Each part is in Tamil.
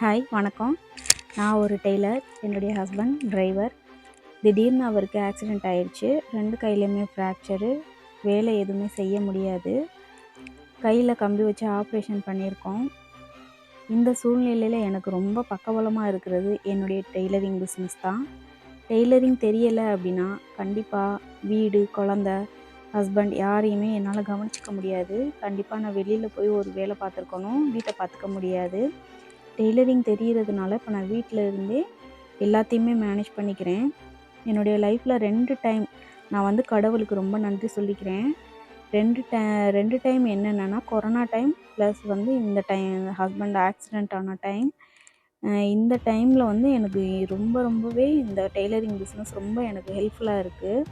ஹாய் வணக்கம். நான் ஒரு டெய்லர் என்னுடைய ஹஸ்பண்ட் டிரைவர் திடீர்னு அவருக்கு ஆக்சிடெண்ட் ஆயிடுச்சு. ரெண்டு கையிலையுமே ஃப்ராக்சரு வேலை எதுவுமே செய்ய முடியாது. கையில் கம்பி வச்சு ஆப்ரேஷன் பண்ணியிருக்கோம். இந்த சூழ்நிலையில் எனக்கு ரொம்ப பக்கபலமாக இருக்கிறது என்னுடைய டெய்லரிங் பிஸ்னஸ் தான். டெய்லரிங் தெரியலை அப்படின்னா கண்டிப்பாக வீடு குழந்த ஹஸ்பண்ட் யாரையுமே என்னால் கவனிச்சிக்க முடியாது. கண்டிப்பாக நான் வெளியில் போய் ஒரு வேலை பார்த்துருக்கணும் வீட்டை பார்த்துக்க முடியாது. டெய்லரிங் தெரிகிறதுனால இப்போ நான் வீட்டில் இருந்தே எல்லாத்தையுமே மேனேஜ் பண்ணிக்கிறேன். என்னுடைய லைஃப்பில் ரெண்டு டைம் நான் வந்து கடவுளுக்கு ரொம்ப நன்றி சொல்லிக்கிறேன். ரெண்டு டை ரெண்டு டைம் என்னென்னா கொரோனா டைம் ப்ளஸ் வந்து இந்த டைம் ஹஸ்பண்ட் ஆக்சிடெண்ட் ஆன டைம் இந்த டைமில் வந்து எனக்கு ரொம்ப ரொம்பவே இந்த டெய்லரிங் பிஸ்னஸ் ரொம்ப எனக்கு ஹெல்ப்ஃபுல்லாக இருக்குது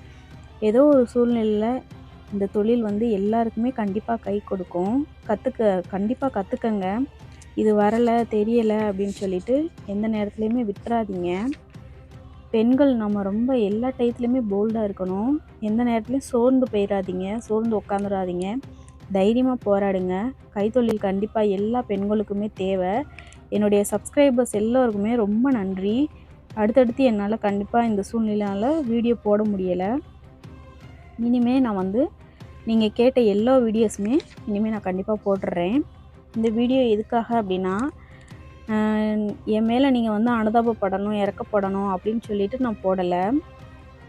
ஏதோ ஒரு சூழ்நிலையில் இந்த தொழில் வந்து எல்லாருக்குமே கண்டிப்பாக கை கொடுக்கும். கற்றுக்க கண்டிப்பாக கற்றுக்கங்க இது வரலை தெரியலை அப்படின்னு சொல்லிட்டு எந்த நேரத்துலையுமே விட்டுறாதீங்க. பெண்கள் நம்ம ரொம்ப எல்லா டயத்துலையுமே போல்டாக இருக்கணும். எந்த நேரத்துலையும் சோர்ந்து போயிடாதீங்க சோர்ந்து உட்காந்துடாதீங்க தைரியமாக போராடுங்க. கைத்தொழில் கண்டிப்பாக எல்லா பெண்களுக்குமே தேவை. என்னுடைய சப்ஸ்கிரைபர்ஸ் எல்லோருக்குமே ரொம்ப நன்றி. அடுத்தடுத்து என்னால் கண்டிப்பாக இந்த சூழ்நிலையால் வீடியோ போட முடியலை. இனிமேல் நான் வந்து நீங்கள் கேட்ட எல்லா வீடியோஸுமே இனிமேல் நான் கண்டிப்பாக போட்டுடுறேன் இந்த வீடியோ எதுக்காக அப்படின்னா என் மேலே நீங்கள் வந்து அனுதாபப்படணும் இறக்கப்படணும் அப்படின்னு சொல்லிட்டு நான் போடலை.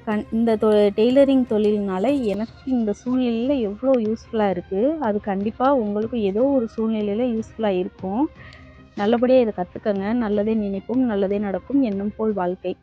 கண் இந்த தொ டெய்லரிங் தொழில்னால எனக்கு இந்த சூழ்நிலையில் எவ்வளோ யூஸ்ஃபுல்லாக இருக்குது அது கண்டிப்பாக உங்களுக்கும் ஏதோ ஒரு சூழ்நிலையில் யூஸ்ஃபுல்லாக இருக்கும். நல்லபடியாக இதை கற்றுக்கங்க நல்லதே நினைப்போம் நல்லதே நடக்கும். என்னும் போல் வாழ்க்கை.